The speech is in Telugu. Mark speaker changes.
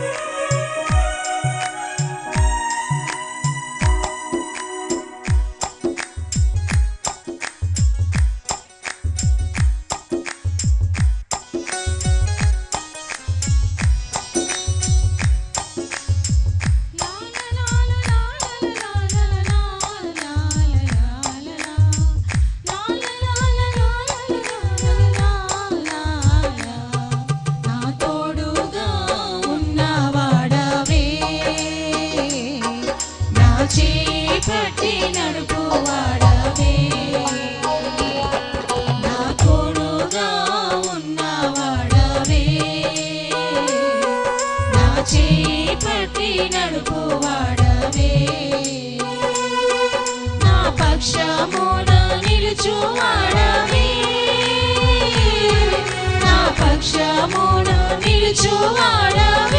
Speaker 1: నా పట్టి నడుపువాడవే నా తోడుగా ఉన్నవాడవే నా చేయి పట్టి నడుపువాడవే నా పక్షమున నిలుచువాడవే నా పక్షమున నిలుచువాడవే